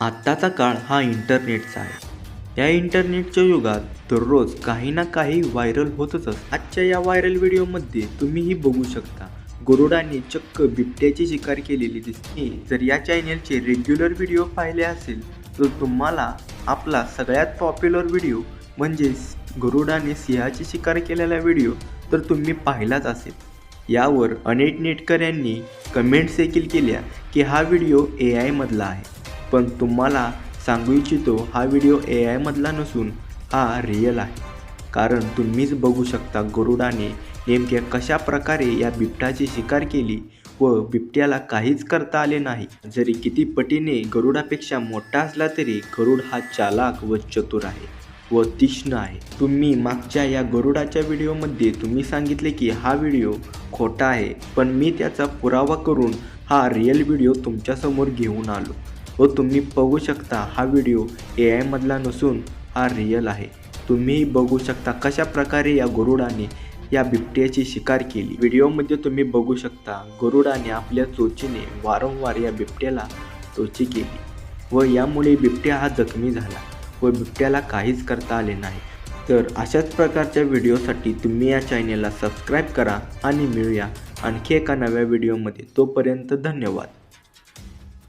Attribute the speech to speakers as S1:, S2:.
S1: आत्ताचा काळ हा इंटरनेटचा आहे. या इंटरनेटच्या युगात दररोज काही ना काही व्हायरल होतच असतं. आजच्या या व्हायरल व्हिडिओमध्ये तुम्हीही बघू शकता. गरुडाने चक्क बिबट्याची शिकार केलेली दिसते. जर या चॅनेलचे रेग्युलर व्हिडिओ पाहिले असेल तर तुम्हाला आपला सगळ्यात पॉप्युलर व्हिडिओ म्हणजेच गरुडाने सिंहाची शिकार केलेला व्हिडिओ तर तुम्ही पाहिलाच असेल. यावर अनेक नेटकऱ्यांनी कमेंट्स देखील केल्या की हा व्हिडिओ ए आयमधला आहे. पण तुम्हाला सांगू इच्छितो हा व्हिडिओ ए आयमधला नसून हा रिअल आहे. कारण तुम्हीच बघू शकता गरुडाने नेमक्या कशा प्रकारे या बिबट्याची शिकार केली व बिबट्याला काहीच करता आले नाही. जरी किती पटीने गरुडापेक्षा मोठा असला तरी गरुड हा चालाक व चतुर आहे व तीक्ष्ण आहे. तुम्ही मागच्या या गरुडाच्या व्हिडिओमध्ये तुम्ही सांगितले की हा व्हिडिओ खोटा आहे पण मी त्याचा पुरावा करून हा रिअल व्हिडिओ तुमच्यासमोर घेऊन आलो व तुम्ही बघू शकता हा व्हिडिओ ए आयमधला नसून हा रिअल आहे. तुम्ही बघू शकता कशा प्रकारे या गरुडाने या बिबट्याची शिकार केली. व्हिडिओमध्ये तुम्ही बघू शकता गरुडाने आपल्या चोचीने वारंवार या बिबट्याला चोची केली व यामुळे बिबट्या हा जखमी झाला व बिबट्याला काहीच करता आले नाही. तर अशाच प्रकारच्या व्हिडिओसाठी तुम्ही या चॅनेलला सबस्क्राईब करा आणि मिळूया आणखी एका नव्या व्हिडिओमध्ये. तोपर्यंत धन्यवाद.